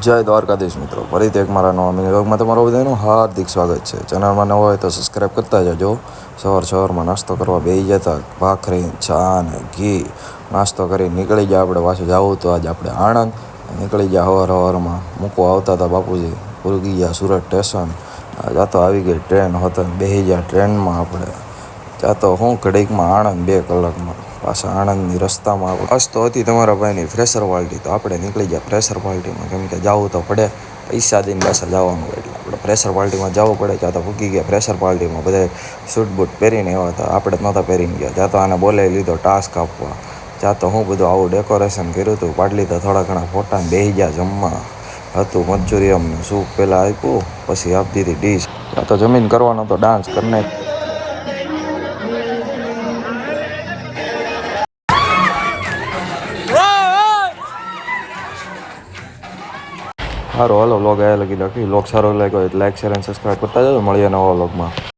જય દ્વારકાધીશ મિત્રો. ફરીથી એક મારા નવા મિનિટમાં તમારું બધાનું હાર્દિક સ્વાગત છે. ચેનલમાં નવો હોય તો સબસ્ક્રાઈબ કરતા જજો. સવાર સવારમાં નાસ્તો કરવા બેસી જતા ભાખરી, ચા ને ઘી. નાસ્તો કરી નીકળી ગયા આપણે પાછું જવું તો આજે આપણે આણંદ. નીકળી ગયા હવાર સવારમાં મૂકવા આવતા હતા બાપુજી. પૂરી ગયા સુરત સ્ટેશન. જાતો આવી ગઈ ટ્રેન હોતા બેસી ગયા ટ્રેનમાં આપણે. જાતો હું ઘડીકમાં આણંદ બે કલાકમાં. પાછા આણંદની રસ્તામાં બસ તો હતી તમારા ભાઈની ફ્રેશર પાર્ટી તો આપણે નીકળી ગયા ફ્રેશર પાર્ટીમાં કેમ કે જવું તો પડે, પૈસા દઈને પાછા જવાનું એટલે આપણે ફ્રેશર પાર્ટીમાં જવું પડે, ત્યાં તો ભૂકી ગયા. ફ્રેશર પાર્ટીમાં બધા સૂટ બૂટ પહેરીને એવા હતા. આપણે નહોતા પહેરીને ગયા. ત્યાં તો આને બોલાવી લીધો ટાસ્ક આપવા. ત્યાં તો હું બધું આવું ડેકોરેશન કર્યું હતું. પાડી લીધા થોડા ઘણા ફોટા બેસી ગયા જમવા. હતું મંચુરિયમનું સૂપ પહેલાં આપ્યું, પછી આપતી દીધી ડીશ ત્યાં તો જમીન કરવાનો તો ડાન્સ કરીને. સારું હાલો વ્લોગ આયા લગી લખી વ્લોગ સારો લાગ્યો લાઈક શેર અને સબસ્ક્રાઈબ કરતા જાઓ મળીએ નવા વ્લોગમાં